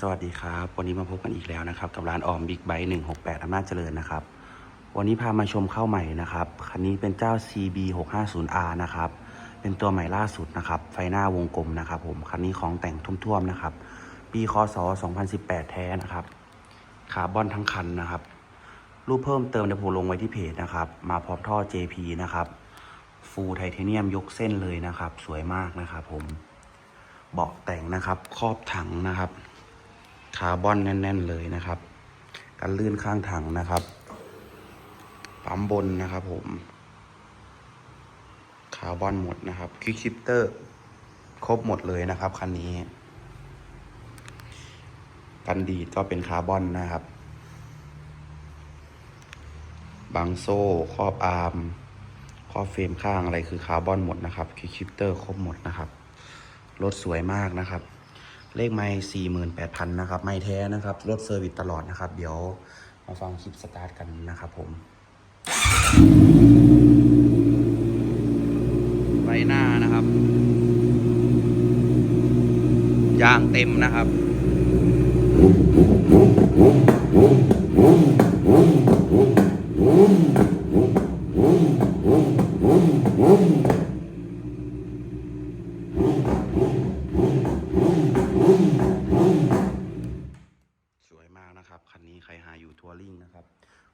สวัสดีครับ วันนี้มาพบกันอีกแล้วนะครับ กับร้านออมบิ๊กไบค์168อำนาจเจริญนะครับ วันนี้พามาชมเข้าใหม่นะครับ คันนี้เป็นเจ้า CB 650R นะครับ เป็นตัวใหม่ล่าสุดนะครับ ไฟหน้าวงกลมนะครับผม คันนี้ของแต่งทุ่มๆนะครับ ปีคศ2018 แท้นะครับ คาร์บอนทั้งคันนะครับ รูปเพิ่มเติมเดี๋ยวผมลงไว้ที่เพจนะครับ มาพร้อมท่อ JP นะครับ ฟูลไทเทเนียมยกเส้นเลยนะครับ สวยมากนะครับผม เบาะแต่งนะครับ ครอบถังนะครับ คาร์บอนแน่น ๆ เลยนะครับ กันลื่นข้างถังนะครับปั๊มบนนะครับผม คาร์บอนหมดนะครับควิกชิปเตอร์ ครบหมดเลยนะครับคันนี้ กันดีดก็เป็นคาร์บอนนะครับบางโซ่ ครอบอาร์ม ครอบเฟรมข้างอะไรคือคาร์บอนหมดนะครับควิกชิปเตอร์ครบหมดนะครับ รถสวยมากนะครับ เลขไม่สี่หมื่นแปดพันนะครับ ไม่แท้นะครับ รถเซอร์วิสตลอดนะครับ เดี๋ยวมาฟังคลิปสตาร์ทกันนะครับผม ไฟหน้านะครับ ยางเต็มนะครับ สวยมาก นี้ใครหาอยู่ทัวริงนะครับ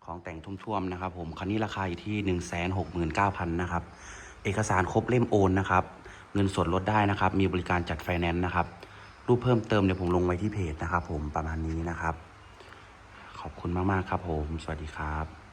ของแต่งทุ่วมๆนะครับ ผมคันนี้ราคาอยู่ที่ 1 6 9 0 0 0นะครับ เอกสารครบเล่มโอนนะครับ เงินสดลดได้นะครับ มีบริการจัดไฟแนนซ์นะครับ รูปเพิ่มเติมเดี๋ยวผมลงไว้ที่เพจนะครับ ผมประมาณนี้นะครับ ขอบคุณมากๆครับผม สวัสดีครับ